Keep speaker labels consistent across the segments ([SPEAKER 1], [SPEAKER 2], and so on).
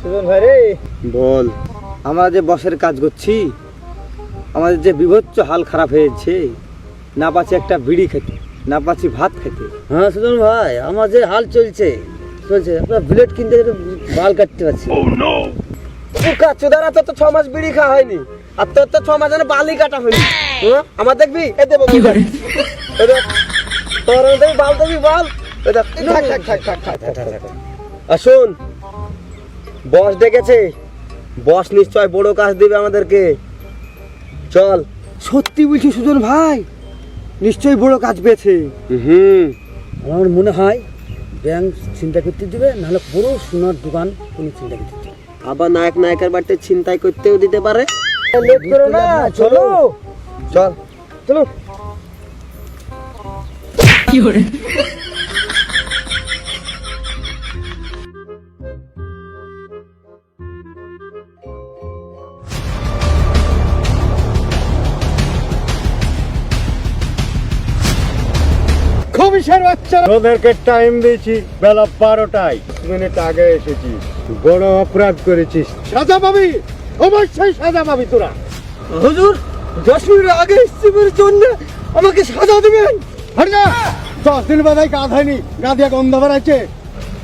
[SPEAKER 1] সুজন ভাই রে।
[SPEAKER 2] বল।
[SPEAKER 1] আমরা যে বসের কাজ করছি আমাদের যে বিভৎস হাল খারাপ হয়েছে না পাচ্ছি একটা বিড়ি খেতে না পাচ্ছি ভাত খেতে।
[SPEAKER 2] হ্যাঁ সুজন ভাই আমার যে হাল চলছে চলছে আপনার বুলেট কিনতে বাল কাটতে পারছি। না।
[SPEAKER 1] তোর চোদারা তো তো ছ মাস বিড়ি খাওয়া হয়নি। আর তোর তো ছ মাস বালি কাটা হয়নি। হ্যাঁ? আমার দেখবি? এ দেবো তোর দেখবি বাল দেখবি বল। আর শোন বস ডেকেছে। বস নিশ্চয় বড় কাজ দিবে আমাদেরকে। চল। সত্যি বলছি সুজন ভাই নিশ্চয়ই বড় কাজ পেয়েছে। হুম।
[SPEAKER 2] আমার মনে হয় ব্যাংক চিন্তা করতে দিবে নাহলে বড় সোনার দোকান কোনো চিন্তা করতে
[SPEAKER 1] আবার নায়ক নায়কের বাড়িতে চিন্তাই করতেও দিতে পারে। লেট করো না চলো। চল। চলো।
[SPEAKER 3] খবিসের বাচ্চারা। তোদেরকে টাইম দিয়েছি বেলা বারোটায়। মিনিট আগে এসেছিস বড় অপরাধ করেছিস। সাজা পাবি। অবশ্যই সাজা পাবি তোরা।
[SPEAKER 1] হুজুর দশ মিনিট আগে এসছি জন্য আমাকে সাজা দেবেন।
[SPEAKER 3] যা। দশ দিন বাদাই কাজ হয়নি গা দিয়ে গন্ধ বেড়াচ্ছে।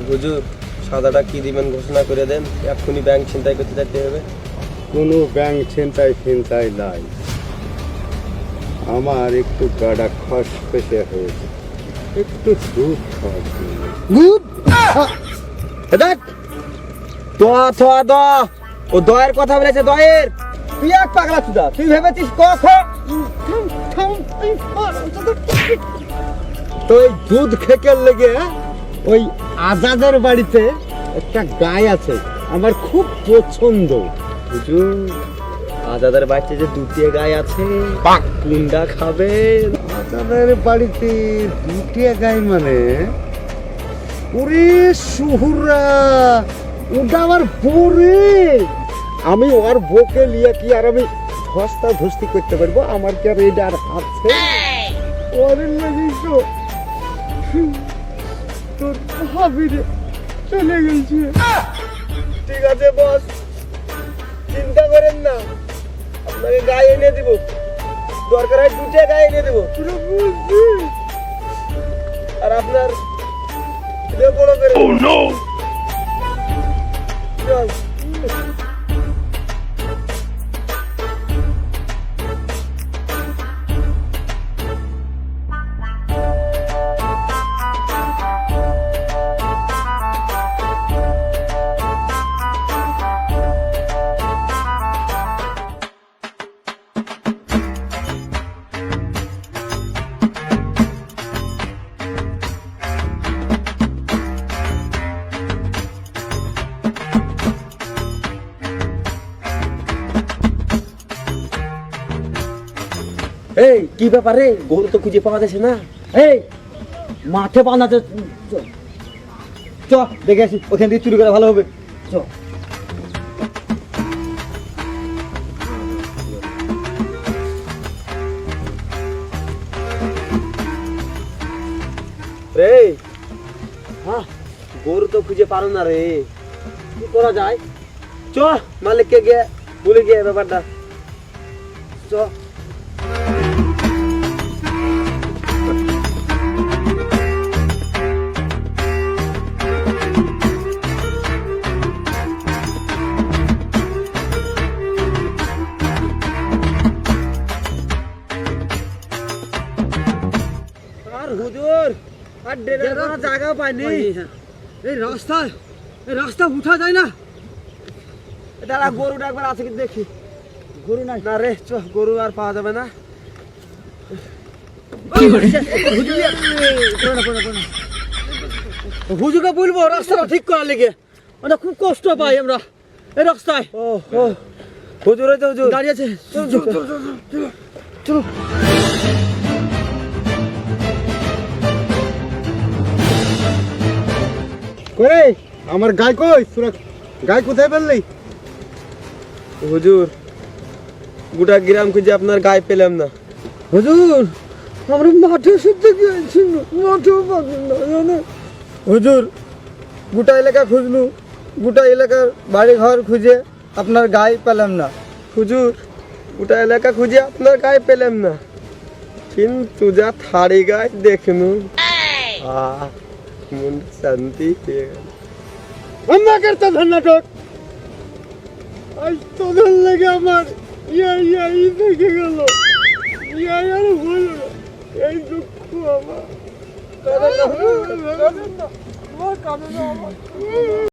[SPEAKER 1] হুজুর সাদাটা কি দিবেন ঘোষণা করে দেন? এক্ষুনি ব্যাংক ছিনতাই করতে যেতে হবে।
[SPEAKER 3] কোনো ব্যাংক ছিনতাই ছিনতাই নাই। আমার একটু গাডা খসখসে হয়েছে। একটু দুধ জন্য।
[SPEAKER 1] দুধ দেখ। দোয়া থোয়া দ ও দয়ের কথা বলেছে দয়ের। তুই এক পাগলা চুদা তুই ভেবেছিস ক খ
[SPEAKER 3] তো ওই দুধ খেকের লেগে ওই আজাদের বাড়িতে একটা গাই আছে আমার খুব পছন্দ।
[SPEAKER 1] হুজুর আজাদের বাচ্চা যে দুটি গায়ে আছে কুন্ডা খাবে।
[SPEAKER 3] আজাদের বাড়িতে দুটিয়া গাই মানে ওরে শুহুরা ওটা আমার বউরে আমি ওর বউকে নিয়ে কি আর আমি ধস্তা ধস্তি করতে পারব? আমার কি আর এটা আর আছে? ওরে লাগিস তোর ভাবিরে চলে গেছে।
[SPEAKER 1] ঠিক আছে, বস। চিন্তা করেন না। আপনাকে গায়ে এনে দিব। দরকার হয় দুটে গায়ে এনে দেবো। আর আপনার করে girls. এই, কি ব্যাপারে গরু তো খুঁজে পাওয়া যাচ্ছে না।
[SPEAKER 2] এই, মাঠে বাঁধাতে
[SPEAKER 1] চ, দেখে আসি, ওখান থেকে চুরি করে ভালো হবে। চ। রে হ্যাঁ গরু তো খুঁজে পারো না রে। কি করা যায়? চ, মালিককে গিয়ে বলে গিয়ে ব্যাপারটা। চ। আর ডেরার কোনো জায়গা পাইনি।
[SPEAKER 2] এই রাস্তায় এই রাস্তা উঠা যায় না।
[SPEAKER 1] দাঁড়া গরুটা একবার আছে কি দেখি।
[SPEAKER 2] গরু নাই।
[SPEAKER 1] না রে চ গরু আর পাওয়া যাবে না।
[SPEAKER 2] হুজুকে বলব রাস্তাটা ঠিক করার লেগে। আমরা খুব কষ্ট পাই আমরা এই রাস্তায়।
[SPEAKER 1] ও ও হুজুর হয়েছে হুজুর।
[SPEAKER 2] গাড়ি আছে। চলো চলো চলো চলো।
[SPEAKER 3] কই? আমার গাই কই? তোরা গাই কোথায় পেলি
[SPEAKER 1] হুজুর গোটা গ্রাম খুঁজে আপনার গায়ে পেলাম না।
[SPEAKER 2] হুজুর আমরা মাঠে শুদ্ধ গিয়েছি মাঠেও পাবেন না জানেন? হুজুর গোটা এলাকা খুঁজলু গোটা এলাকার বাড়ি ঘর খুঁজে আপনার গায়ে পেলাম না।
[SPEAKER 1] হুজুর গোটা এলাকা খুঁজে আপনার গায়ে পেলাম না। কিন্তু যা থাড়ি গায়ে দেখনু আহ। মন শান্তি পেয়ে গেল
[SPEAKER 2] আমাকে তো নাটক আজ তোদের লেগে আমার ইয়া ইয়া ই দেখে গেল ইয়া আর হলো না এই দুঃখ আমার না, আমার কাঁদে আমার